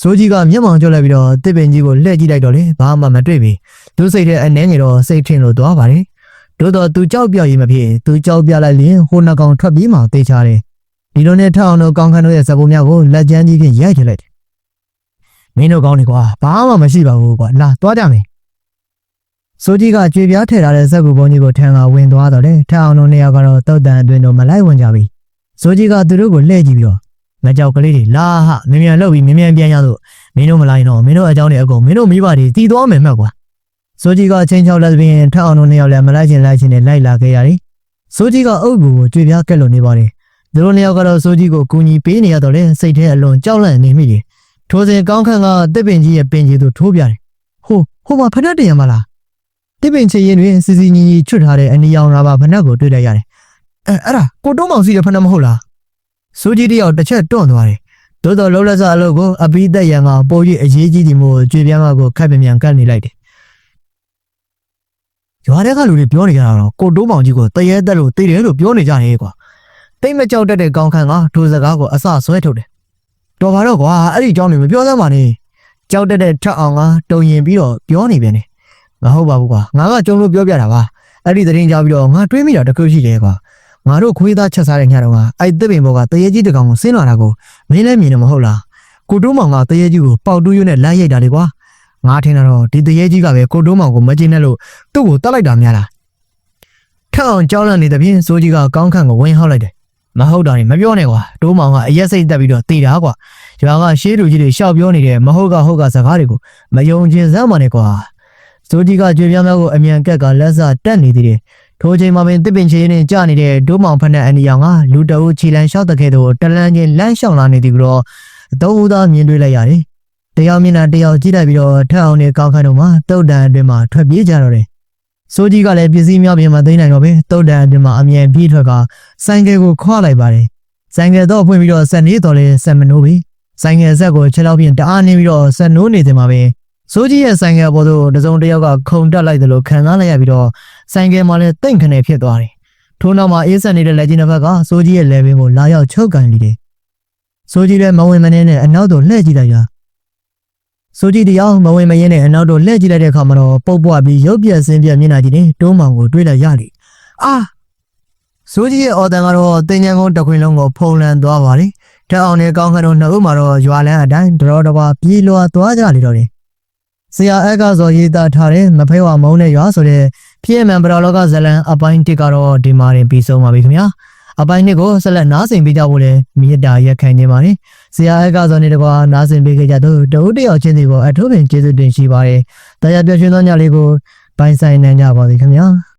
စိုးကြီးကမျက်မှောင်ကျော်လိုက်ပြီးတော့တစ်ပင်ကြီးကိုလှည့်ကြည့်လိုက်တော့လေဘာမှမတွေ့ပြီသူစိတ်ထဲအနှဲငယ်တော့စိတ်ထင်လို့သွားပါတယ် တိုးတော့သူကြောက်ပြောက်ရင်မဖြစ်သူကြောက်ပြလိုက်ရင်ဟိုနှကောင်ထွက်ပြီးမှတေးချတယ်ဒီလိုနဲ့ထအောင်တို့ကောင်းခန်းတို့ရဲ့ဇပုံများကိုလက်ကျန်းကြီးဖြင့်ရိုက်ထလိုက်တယ်မင်းတို့ကောင်းနေကွာဘာမှမရှိပါဘူးကွာလာသွားကြမယ်စိုးကြီးကကြွေပြားထည့်ထားတဲ့ဇက်ကူပုံကြီးကိုထန်ကဝင်သွားတော့လေထအောင်တို့နှစ်ယောက်ကတော့တုတ်တန်အတွင်းတို့မလိုက်ဝင်ကြပြီစိုးကြီးကသူတို့ကိုလှည့်ကြည့်ပြီးတော့ငကြောက်ကလေးတွေလာဟမင်းမြန်လှုပ်ပြီးမင်းမြန်ပြန်ရလို့မင်းတို့မလိုက်တော့မင်းတို့အကြောင်းတွေအကုန်မင်းတို့မိဘတွေတည်သွားမယ်မှတ်ကွာ စိုးကြီးကချင်းချောက်လက်ပြီးထအောင်တို့နှစ်ယောက်လည်းမလိုက်ချင်လိုက်ချင်နဲ့လိုက်လာခဲ့ရတယ်စိုးကြီးကအုပ်ကူကိုကြွေပြားကက်လို့နေပါတယ်သူတို့နှစ်ယောက်ကတော့စိုးကြီးကိုကူညီပေးနေရတော့လေစိတ်ထဲအလွန်ကြောက်လန့်နေမိတယ်ထိုစဉ်ကောင်းခန့်ကတစ်ပင်ကြီးရဲ့ပင်ကြီးသို့ထိုးပြတယ်ဟိုဟိုမှာဖက်တရံမလားတစ်ပင်ချေရင်တွင်စီစီညီညီချွတ်ထားတဲ့အနီရောင်ရာဘာဖနက်ကိုတွေ့လိုက်ရတယ်။အဲအဲ့ဒါကိုတုံးမောင်စီတဲ့ဖနက်မဟုတ်လား။စူကြီးတယောက်တစ်ချက်တွန့်သွားတယ်။သို့တော်လုံးလက်စားအလုပ်ကိုအပီးသက်ရန်ကပို၍အရေးကြီးဒီမို့ကြွေပြားမကိုခက်ပြမြန်ကတ်နေလိုက်တယ်။ ရွာထဲကလူတွေပြောနေကြတာတော့ကိုတုံးမောင်ကြီးကိုတရေတက်လို့တည်တယ်လို့ပြောနေကြတယ်ကွာ။တိတ်မကြောက်တတ်တဲ့ကောင်းခန့်ကထိုစကားကိုအစဆွဲထုတ်တယ်။တော်ပါတော့ကွာအဲ့ဒီအကြောင်းတွေမပြောသမ်းပါနဲ့။ကြောက်တတ်တဲ့ထက်အောင်ကတုံရင်ပြီးတော့ပြောနေပြန်တယ်မဟုတ်ပါဘူးကွာငါကကြုံလို့ပြောပြတာပါအဲ့ဒီသတင်းကြောက်ပြီးတော့ငါတွေးမိတာတစ်ခုရှိတယ်ကွာငါတို့ခွေးသားချက်စားတဲ့ညတော့ကအဲ့တစ်ပင်ဘောကတရေကြီးတကောင်ကိုဆင်းလာတာကိုမင်းလည်းမြင်တယ်မဟုတ်လားကိုတိုးမောင်ကတရေကြီးကိုပေါက်တူးရွနဲ့လမ်းရိုက်တာလေကွာ ငါထင်တာတော့ဒီတရေကြီးကပဲကိုတိုးမောင်ကိုမကျင်းနဲ့လို့သူ့ကိုတတ်လိုက်တာများလားထက်အောင်ကြောက်လန့်နေတဲ့ပြင်စိုးကြီးကကောင်းခန့်ကိုဝင်ဟောက်လိုက်တယ်မဟုတ်တာနေမပြောနဲ့ကွာတိုးမောင်ကအရက်စိတ်တက်ပြီးတော့တေတာကွာရွာကရှေးလူကြီးတွေရှောက်ပြောနေတဲ့မဟုတ်ကဟုတ်ကစကားတွေကိုမယုံကျင်စမ်းပါနဲ့ကွာစိုးကြီးကကြွေပြားများကိုအမြန်ကက်ကလက်စတက်နေသေးတယ်။ထိုချိန်မှာပင်တစ်ပင်ချေနဲ့ကြာနေတဲ့ဒိုးမောင်ဖက်နဲ့အနီအောင်ကလူတအုပ်ခြေလန်းလျှောက်တဲ့ခဲတို့တလန်းချင်းလမ်းလျှောက်လာနေသည်ကတော့အသုံးဦးသားမြင်တွေ့လိုက်ရတယ်။ တယောက်မျက်နှာတယောက်ကြည့်လိုက်ပြီးတော့ထက်အောင်နဲ့ကောင်းခန့်တို့မှတုတ်တန်အတွင်းမှာထွက်ပြေးကြတော့တယ်။စိုးကြီးကလည်းပစ္စည်းများပြင်မှာသိမ်းနိုင်တော့ပဲတုတ်တန်အတွင်းမှာအမြန်ပြေးထွက်ကဆိုင်ကယ်ကိုခွာလိုက်ပါတယ်။ဆိုင်ကယ်တော့ဖွင့်ပြီးတော့ဆက်နေတော့လဲဆက်မနိုးပြီ။ဆိုင်ကယ်ဆက်ကိုချက်လောက်ပြင်တအားနေပြီးတော့ဆက်နိုးနေတယ်မှာပဲစိုးကြီးရဲ့ဆိုင်ကယ်ပေါ်သို့တစုံတစ်ယောက်ကခုန်တက်လိုက်တယ်လို့ခံစားလိုက်ရပြီးတော့ဆိုင်ကယ်မှာလည်းတိတ်ခနဲဖြစ်သွားတယ်။ထို့နောက်မှာအေးဆက်နေတဲ့လက်ကြီးတစ်ဖက်ကစိုးကြီးရဲ့လက်ပင်ကိုလာရောက်ချုပ်ကန်နေတယ်။စိုးကြီးလည်းမဝင်မနေနဲ့အနောက်သို့လှည့်ကြည့်လိုက်တာ။ စိုးကြီးတရားမဝင်မရင်းနဲ့အနောက်သို့လှည့်ကြည့်လိုက်တဲ့အခါမှာတော့ပုတ်ပွားပြီးရုပ်ပြက်ဆင်းပြက်မျက်နှာကြီးနဲ့တိုးမောင်ကိုတွေးလိုက်ရလေ။အာစိုးကြီးရဲ့အော်တန်ကတော့တင်ញံကုန်းတစ်ခွင်လုံးကိုဖုံးလန်းသွားပါလေ။တက်အောင်နဲ့ကောင်းခန့်တို့နှစ်ဦးမှာတော့ရွာလန်းအတိုင်းတတော်တပါပြေးလွှာသွားကြလေတော့တယ်ဆရာအက်ကဆိုရေးသားထားတဲ့မဖဲဝမုံနဲ့ရွာဆိုတဲ့ဖြစ်မှန်ပရောလောကဇလံအပိုင်းတစ်ကတော့ဒီမှာရင်ပြီးဆုံးပါပြီခင်ဗျာ အပိုင်းနှစ်ကိုဆက်လက်နားဆင်ပေးကြဖို့လည်းမြေတားရက်ခံနေပါတယ်ဆရာအက်ကဆိုနေတကွာနားဆင်ပေးကြတဲ့တဦးတယောက်ချင်းစီကိုအထူးပင်ကျေးဇူးတင်ရှိပါတယ်တရားပြည့်ရှင်သောညလေးကိုပိုင်ဆိုင်နိုင်ကြပါသည်ခင်ဗျာ